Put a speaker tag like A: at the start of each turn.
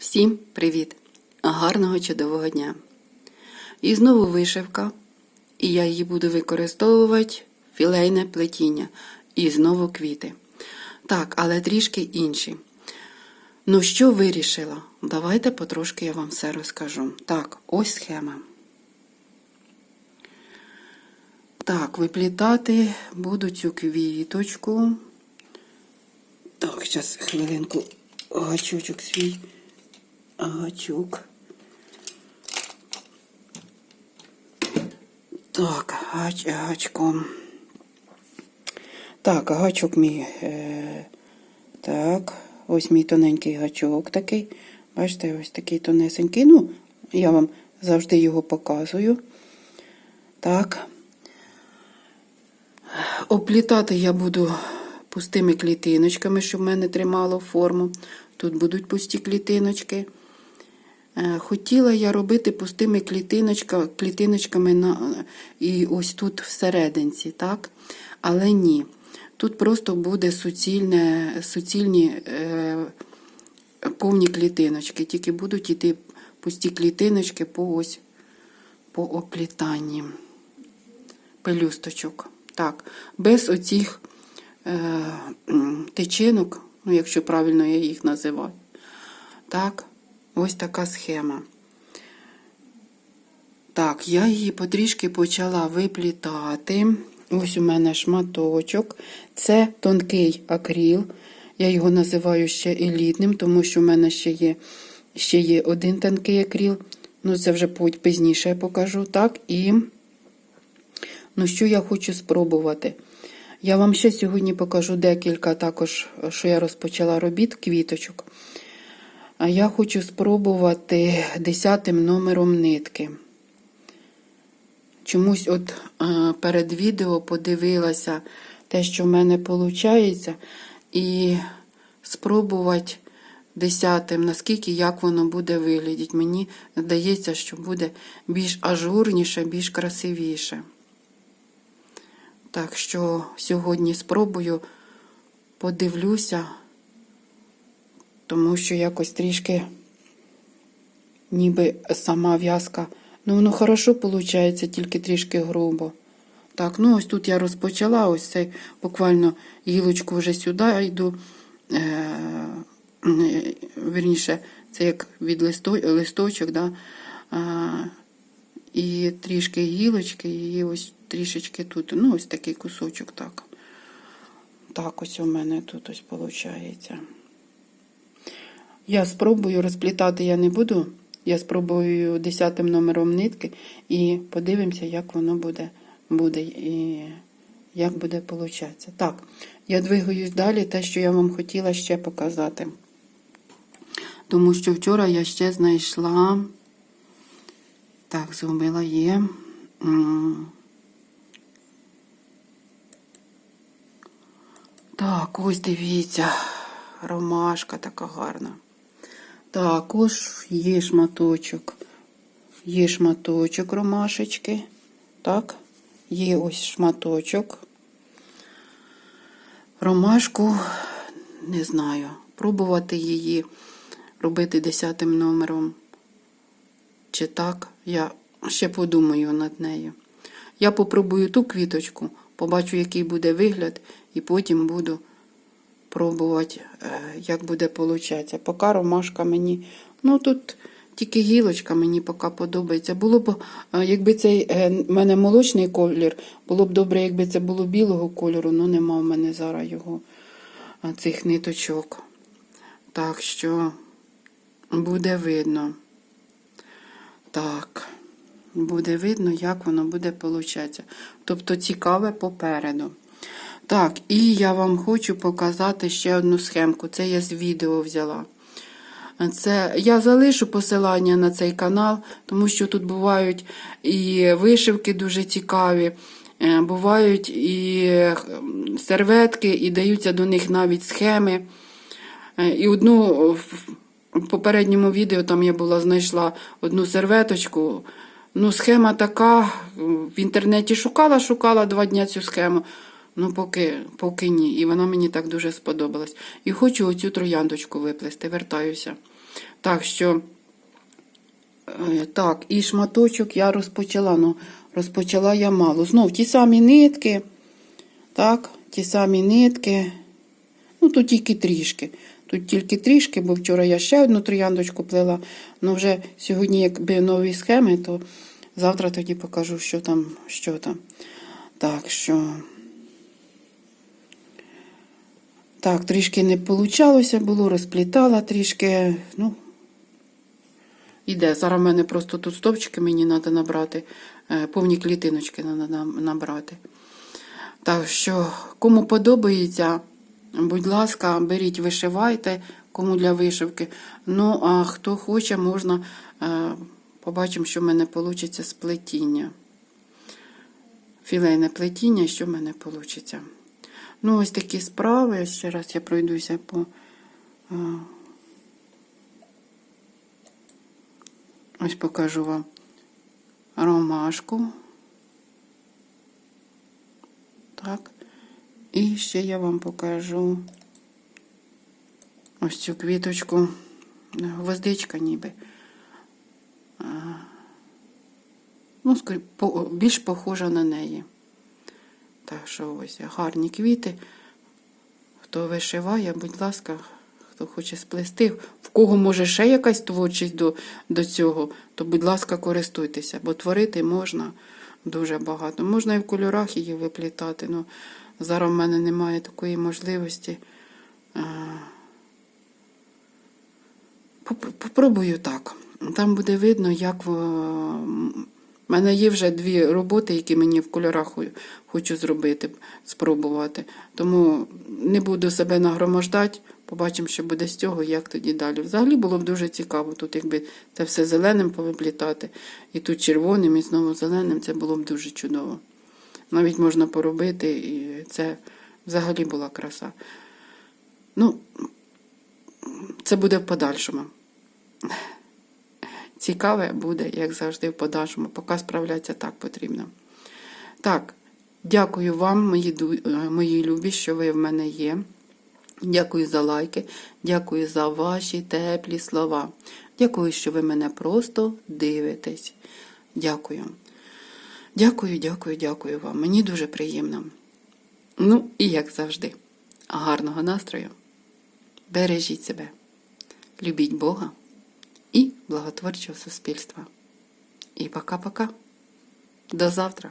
A: Всім привіт! Гарного чудового дня! І знову вишивка, і я її буду використовувати філейне плетіння. І знову квіти. Так, але трішки інші. Ну, що вирішила? Давайте потрошки я вам все розкажу. Так, ось схема. Так, виплітати буду цю квіточку. Так, зараз хвилинку гачочок свій. Гачок. Так, гач, гачком. Так, гачок мій. Е, так, ось мій тоненький гачок такий. Бачите, ось такий тонесенький. Ну, я вам завжди його показую. Так. Оплітати я буду пустими клітиночками, щоб в мене тримало форму. Тут будуть пусті клітиночки. Е, Хотіла я робити пустими клітиночка, клітиночками на, і ось тут всерединці, так? Але ні. Тут просто буде суцільне, суцільні е, повні клітиночки, тільки будуть йти пусті клітиночки по ось по оплітанні пелюсточок. Так, без оцих е, тичинок, ну, якщо правильно я їх називаю. Так, ось така схема. Так, я її потрішки почала виплітати. Ось у мене шматочок. Це тонкий акріл. Я його називаю ще елітним, тому що в мене ще є ще є один тонкий акріл. Ну, це вже пізніше я покажу. Так, і ну, що я хочу спробувати. Я вам ще сьогодні покажу декілька також, що я розпочала робіт, квіточок. А я хочу спробувати десятим номером нитки. Чомусь от перед відео подивилася те, що в мене виходить, і спробувати десятим, наскільки як воно буде виглядати. Мені здається, що буде більш ажурніше, більш красивіше. Так що сьогодні спробую, подивлюся, тому що якось трішки ніби сама в'язка. Ну, воно хорошо виходить, тільки трішки грубо. Так, ну ось тут я розпочала, ось цей буквально гілочку вже сюди йду. Е, Вірніше, це як від листо, листочок, да? А, і трішки гілочки, і ось трішечки тут. Ну, ось такий кусочок, так. Так, ось у мене тут ось виходить. Я спробую розплітати я не буду. Я спробую десятим номером нитки і подивимося, як воно буде буде і як буде получатися. Так, я двигаюсь далі, те, що я вам хотіла ще показати. Тому що вчора я ще знайшла. Так, зробила є. Так, ось дивіться, ромашка така гарна. Також є шматочок. Є шматочок ромашечки. Так, є ось шматочок. Ромашку, не знаю, пробувати її робити десятим номером. Чи так, я ще подумаю над нею. Я попробую ту квіточку, побачу, який буде вигляд, і потім буду пробувати, як буде получатися. Поки ромашка мені, ну тут тільки гілочка мені поки подобається. Було б, якби цей в мене молочний колір, було б добре, якби це було білого кольору, але нема в мене зараз його цих ниточок. Так що буде видно. Так, буде видно, як воно буде получатися. Тобто цікаве попереду. Так, і я вам хочу показати ще одну схемку. Це я з відео взяла. Це Я залишу посилання на цей канал, тому що тут бувають і вишивки дуже цікаві, бувають і серветки, і даються до них навіть схеми. І одну в попередньому відео там я була знайшла одну серветочку. Ну, схема така. В інтернеті шукала, шукала два дні цю схему. Ну, поки, поки ні. І вона мені так дуже сподобалась. І хочу оцю трояндочку виплести, вертаюся. Так що, е, так, і шматочок я розпочала. Ну, розпочала я мало. Знов ті самі нитки. Так, ті самі нитки. Ну, тут тільки трішки. Тут тільки трішки, бо вчора я ще одну трояндочку плела. Ну, вже сьогодні, якби нові схеми, то завтра тоді покажу, що там, що там. Так що. Так, трішки не получалося було, розплітала трішки. Ну, іде. Зараз в мене просто тут стовпчики мені треба набрати, е, повні клітиночки треба набрати. Так що, кому подобається, будь ласка, беріть, вишивайте, кому для вишивки. Ну, а хто хоче, можна, е, побачимо, що в мене вийде з плетіння. Філейне плетіння, що в мене вийде. Ну, ось такі справи. Ще раз я пройдуся по. Ось покажу вам ромашку. Так. І ще я вам покажу ось цю квіточку. Гвоздичка ніби. Ну, більш похожа на неї. Так що ось гарні квіти. Хто вишиває, будь ласка, хто хоче сплести, в кого може ще якась творчість до, до цього, то, будь ласка, користуйтеся, бо творити можна дуже багато. Можна і в кольорах її виплітати. Ну, зараз в мене немає такої можливості. Е, Попробую так. Там буде видно, як в. У мене є вже дві роботи, які мені в кольорах хочу зробити, спробувати. Тому не буду себе нагромождати, побачимо, що буде з цього, як тоді далі. Взагалі було б дуже цікаво, тут якби це все зеленим повиплітати, і тут червоним, і знову зеленим, це було б дуже чудово. Навіть можна поробити, і це взагалі була краса. Ну, це буде в подальшому. Цікаве буде, як завжди, в подальшому. Поки справлятися так потрібно. Так, дякую вам, мої, е, мої любі, що ви в мене є. Дякую за лайки, дякую за ваші теплі слова. Дякую, що ви мене просто дивитесь. Дякую. Дякую, дякую, дякую вам. Мені дуже приємно. Ну, і як завжди, гарного настрою. Бережіть себе, любіть Бога і благотворчого суспільства. І пока-пока. До завтра.